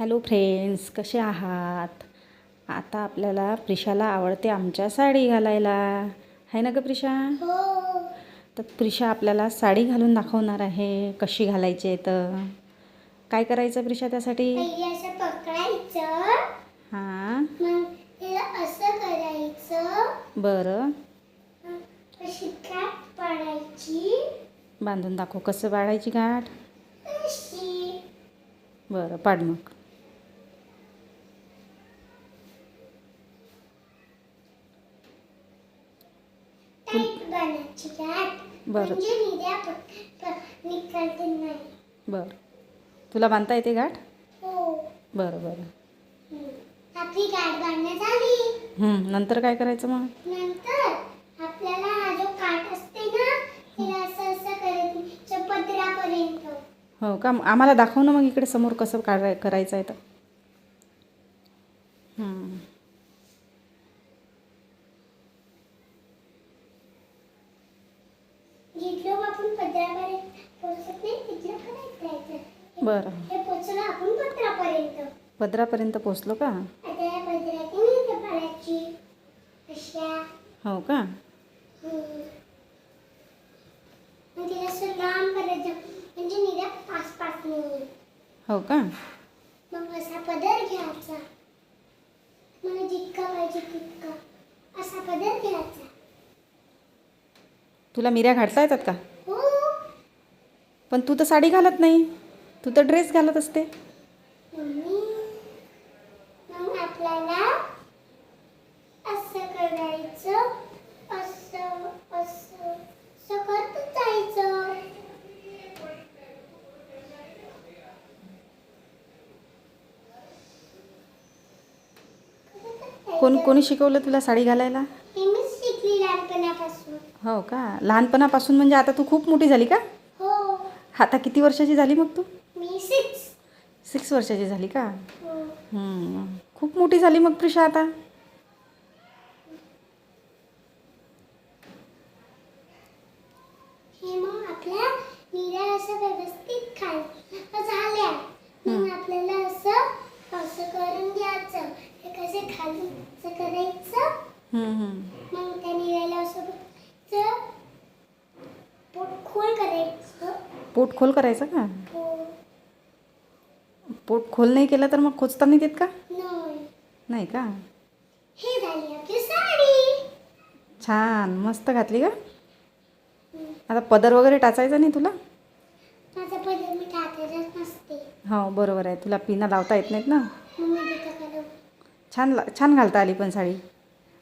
Hello friends कसे आहात? आता आपल्याला प्रिशाला आवडते आमच्या साडी घालायला. आहे ना ग प्रिशा? हो. तर प्रिशा आपल्याला साडी घालून दाखवणार आहे. कशी घालायची आहे तर. काय करायचं प्रिशा त्यासाठी? हां. असं करायचं. बरं. पाडायची. बांधून दाखव कसं बाळायची गाठ? बरं पाड मग. बरं. बरं. तुला बांधता येते गाठ बरं बरं. आपली गाठ बांधण्यात आली नंतर काय करायचं मग? नंतर आपल्याला हा जो असते ना त्याला असं असं करायचं हो का? आम्हाला दाखव ना मग इकडे समोर कसं काढाय करायचं आहे तर हं. जिथलं आपण पदरापर्यंत नाही तिथलं बरं. हे पोचलं आपण पत्रापर्यंत पदरापर्यंत पोचलो का? आता या अशा. हो का? तिला असं लांब म्हणजे पाच पाच नाही. हो का? मग असा पदर घ्यायचा. मला जितका पाहिजे तितका असा पदर घ्यायचा. तुला मिऱ्या घालता येतात का? पण तू तर साडी घालत नाही. तू तर ड्रेस घालत असते. कोण कोणी शिकवलं तुला साडी घालायला? हे हो का? लहानपणापासून म्हणजे आता तू खूप मोठी झाली का? आता किती वर्षाची झाली मग तू? मी सिक्स सिक्स वर्षाची झाली का? हो. खूप मोठी झाली मग प्रिशा आता. हे मग आपल्या असं व्यवस्थित झाल्या. मग आपल्याला असं असं करून घ्यायचं. हे कसे खाली असं करायचं. मग त्या निऱ्याला असं. पोट खोल करायचं. पोट खोल करायचं का? पोट खोल नाही केलं तर मग खोचता नाही देत का? नाही. का? हे छान. मस्त घातली का आता पदर वगैरे टाचायचा नाही तुला? हो बरोबर आहे. तुला पिना लावता येत नाहीत ना? छान छान घालता आली पण साडी.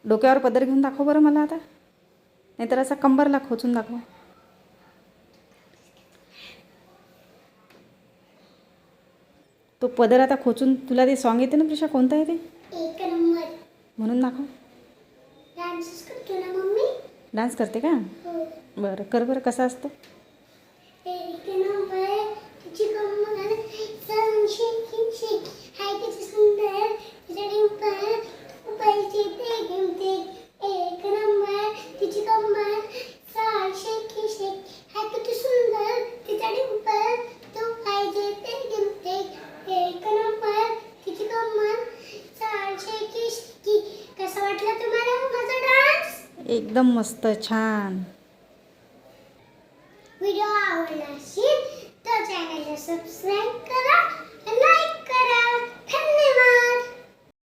डोक्यावर पदर घेऊन दाखव बरं मला आता. नाहीतर असा कंबरला खोचून दाखव. तो पदर आता खोचून तुला ते सॉन्ग येते ना प्रिशा? कोणतं आहे ते एक नंबर. म्हणून दाखव. डान्स करते का? हो. बरं कर बरं कसा असतो? एकदम मस्त छान. व्हिडिओ आवडला असेल तर चॅनलला सबस्क्राईब करा.